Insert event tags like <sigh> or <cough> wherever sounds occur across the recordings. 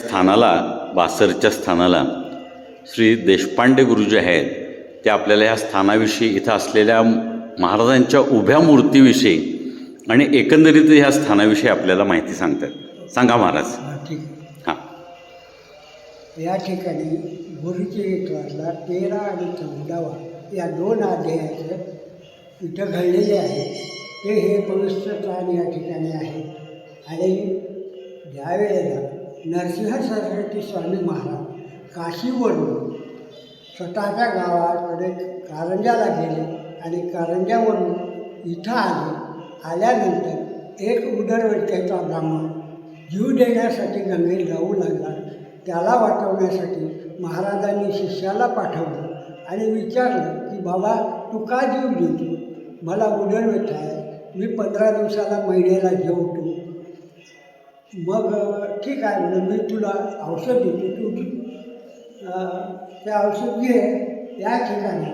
स्थानाला बासरच्या स्थानाला. श्री देशपांडे गुरु जे आहेत. ते आपल्याला या स्थानाविषयी इथं असलेल्या महाराजांच्या उभ्या मूर्तीविषयी आणि एकंदरीत ह्या स्थानाविषयी आपल्याला माहिती सांगतात. सांगा महाराज. हा, ठीक. हां. या ठिकाणी गुरुचरित्रातला तेरा आणि चौदावा या दोन अध्यायाचं इथं घडलेले आहे. ते हे पवित्र स्थान या ठिकाणी आहे. आणि ज्यावेळेला नरसिंह सरस्वती स्वामी महाराज काशीवरून स्वतःच्या गावाकडे कारंजाला गेले आणि कारंजावरून इथं आले. आल्यानंतर एक उदरवट्याचा ब्राह्मण जीव देण्यासाठी गंगेत जाऊ लागला. त्याला वाचवण्यासाठी महाराजांनी शिष्याला पाठवलं आणि विचारलं की बाबा तू का जीव देतो मला उदरव्यथा आहे. मी पंधरा दिवसाला महिन्याला जेवतो. मग ठीक आहे म्हणून मी तुला औषध देतो तू ते औषध घे या ठिकाणी.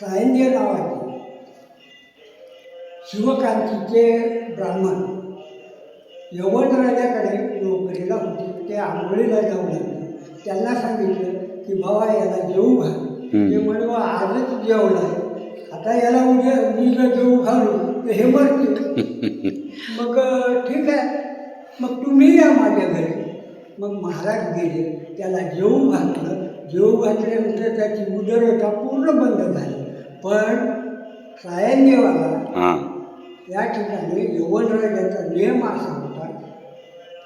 सायन्य नावाचे शिवकांतीचे ब्राह्मण. यवन राजाकडे नोकरीला होते. ते आंघोळीला जाऊ लागले त्यांना सांगितलं की बाबा याला जेवू घाल. ते म्हणे "बा, आजच जेवला आहे आता याला उद्या मी जर जेवू घालू तर हे मरते <laughs> मग ठीक आहे. मग तुम्ही या माझ्या घरी. मग महाराज गेले. त्याला जेवू घातलं. जेवू घातल्यानंतर त्याची उदरता पूर्ण बंद झाली. पण सायन्यवाला हां. या ठिकाणी यवनराजाचा नियम असा होता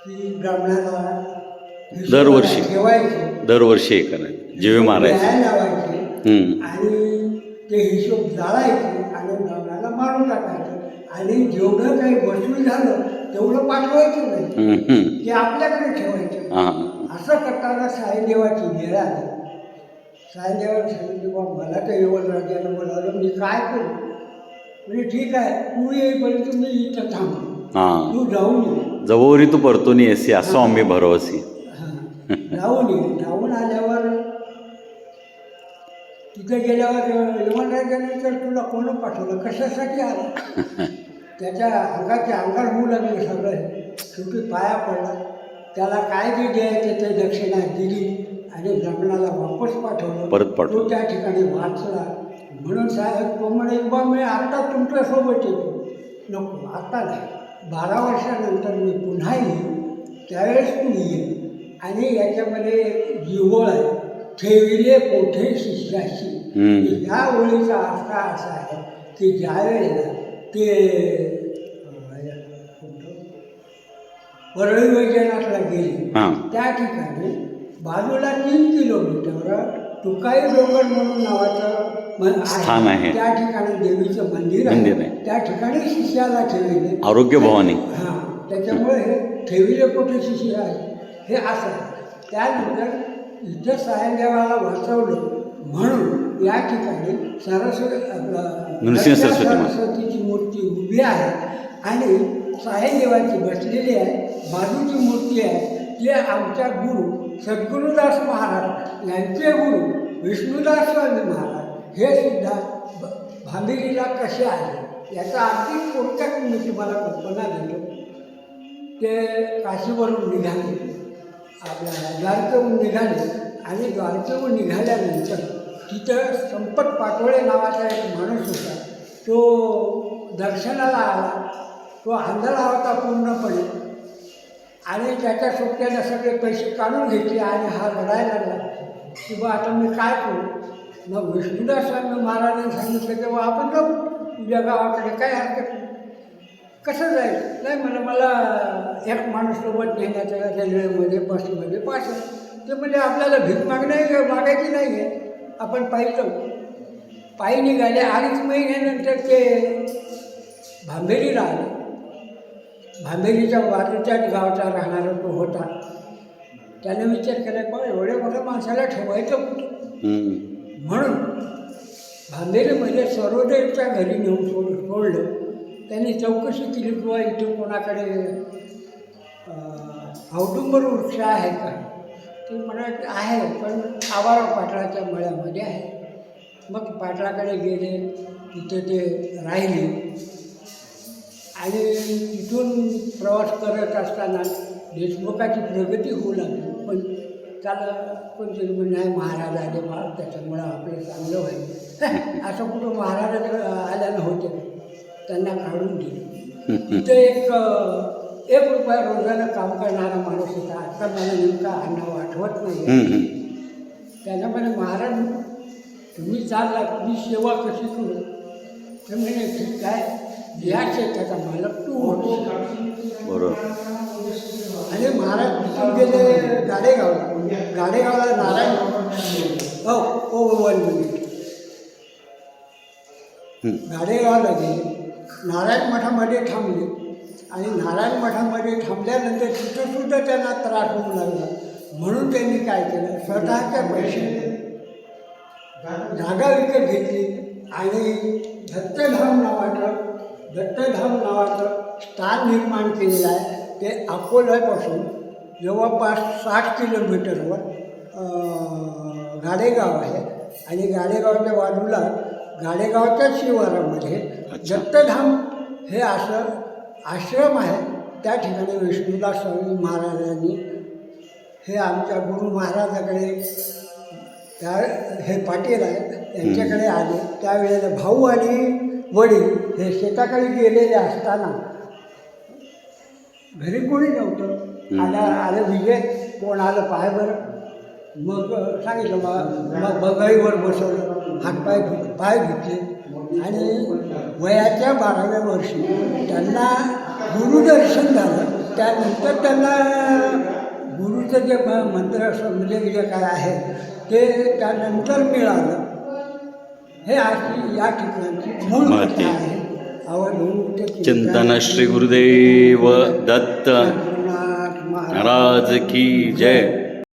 की ब्राह्मणाला दरवर्षी. ठेवायचे. दरवर्षी करायचं. जीवे मारायचे. लावायचे. आणि ते हिशोब जाळायचे आणि ब्राह्मणाला मारून टाकायचं. आणि जेवढं काही वसूल झालं तेवढं पाठवायचं नाही. ते आपल्याकडे ठेवायचं. असं करताना साईदेवाची वेळ आली. साईदेवाने सांगितलं बा मला तर यवन राजानं बोलावलं मी काय करू? म्हणजे ठीक आहे तू येईपर्यंत मी इथं थांबतो. हां. तू जाऊन ये. जवळी तू परतून येसी असं आम्ही भरवसी जाऊन ये. जाऊन आल्यावर तिथे गेल्यावर यवन राजाने तर तुला कोण पाठवलं? कशासाठी आला? <laughs> त्याच्या अंगाचे अंगार होऊ लागले सगळं. शेवटी पाया पडला. त्याला काय जे द्यायचे ते दक्षिणा दिली आणि ब्राह्मणाला वापस पाठवलं. परत पाठवलं. तो त्या ठिकाणी वाचला. म्हणून साहेब तो म्हणे बा मी आत्ता तुमच्यासोबत येतो. नको आत्ता नाही. बारा वर्षानंतर मी पुन्हा येईन. त्यावेळेस तू ये. आणि याच्यामध्ये एक जीवळ आहे. ठेविले कोठे शिष्याशी. या ओळीचा अर्थ असा आहे की ज्या वेळेला ते? परळी वैजनाथला गेले. त्या ठिकाणी बाजूला तीन किलोमीटरवर तुकाई डोंगर म्हणून नावाचं स्थान आहे. त्या ठिकाणी देवीचं मंदिर आहे. त्या ठिकाणी शिष्याला ठेवले. आरोग्य भवानी. हां. त्याच्यामुळे हे ठेविले कुठे शिष्य आहे. हे असं त्यानंतर इथं सायदेवाला वाचवलं. म्हणून या ठिकाणी सरस्वती आपलं नृसिंह सरस्वती महाराज. सरस्वतीची मूर्ती उभी आहे आणि सायदेवाची बसलेली आहे. बाजूची मूर्ती आहे. ते आमच्या गुरु सद्गुरुदास महाराज यांचे गुरु विष्णुदास स्वामी महाराज हे सुद्धा भ- भांबिरीला कसे आले? याचा अगदी थोडक्यात मी तुम्हाला कल्पना देतो ते काशीवरून निघाले. आपल्या द्वारकेहून निघाले आणि द्वारकेहून निघाल्यानंतर तिथं संपत पाटोळे नावाचा एक माणूस होता. तो दर्शनाला आला. तो आंधळा होता पूर्णपणे. आणि त्याच्या सोबत्यानं सगळे पैसे काढून घेतले आणि हा रडायला लागला. की बा आता मी काय करू? मग विष्णुदास महाराजांनी सांगितलं की बा आपण जाऊ. तुझ्या गावाकडे काय हरकत कसं जाईल? नाही मला मला एक माणूस सोबत नेण्याचं रेल्वेमध्ये बसमध्ये पास ते म्हणजे आपल्याला भीक मागण्या मागायची नाही आहे. आपण पायी जाऊ पायी निघाले अडीच महिन्यानंतर ते भांबेरीला आले. भांबेरीच्या बाजूच्याच गावचा राहणारा तो होता. त्याने विचार केला बा एवढ्या मोठ्या माणसाला ठेवायचं. म्हणून भांबेरीमध्ये सर्वदेवच्या घरी नेऊन सोड सोडलं. त्यांनी चौकशी केली किंवा इथून कोणाकडे औटुंबर औदुंबर वृक्ष आहे का? ते म्हणत आहे पण आवारा पाटलाच्या मळ्यामध्ये आहे. मग पाटलाकडे गेले तिथे ते राहिले. आणि तिथून प्रवास करत असताना देशमुखाची प्रगती होऊ लागली. पण त्याला कोणतरी म्हणजे नाही महाराज आले बा त्याच्यामुळं आपलं चांगलं व्हायचं <laughs> असं कुठं महाराज आल्या नव्हते त्यांना काढून दिले तिथे एक एक रुपया रोजानं काम करणारा माणूस होता. आता मला नेमका नाव आठवत नाही. हं, हं. त्याला म्हणे महाराज तुम्ही चालला मी सेवा कशी करू? तर म्हणे ठीक आहे. या शेताचा मालक तू होतो बरोबर. आणि महाराज तिथून गेले गाडेगावला गाडेगावला नारायण हो ओ वन मिनिट हं. गाडेगावला गेले. नारायण मठामध्ये थांबले. आणि नारायण मठामध्ये थांबल्यानंतर तिथंसुद्धा त्यांना त्रास होऊ लागला. म्हणून त्यांनी काय केलं? स्वतःच्या पैसे जागा विकत घेतली आणि दत्तधाम नावाचं दत्तधाम नावाचं स्थान निर्माण केलेलं आहे. ते अकोल्यापासून जवळपास साठ किलोमीटरवर गाडेगाव आहे. आणि गाडेगावच्या बाजूला गाडेगावच्या शिवारामध्ये. दत्तधाम हे असं आश्रम आहे. त्या ठिकाणी विष्णुदास स्वामी महाराजांनी हे आमच्या गुरु महाराजाकडे त्या हे पाटील आहेत यांच्याकडे आले. त्यावेळेला भाऊ आणि वडील हे शेताकडे गेलेले असताना घरी कोणी नव्हतं. आला आलं विजय कोण आलं पाय बरं. मग सांगितलं मग मग बघाईवर बसवलं. हातपाय पाय धुतले आणि वयाच्या बाराव्या वर्षी त्यांना गुरुदर्शन झालं. त्यानंतर त्यांना गुरुचं जे म- मंत्र असं म्हणजे जे काय आहे ते त्यानंतर मिळालं. हे अशी या ठिकाणची मूळ आहे. चिंतन श्री गुरुदेव दत्त. महाराज. की जय.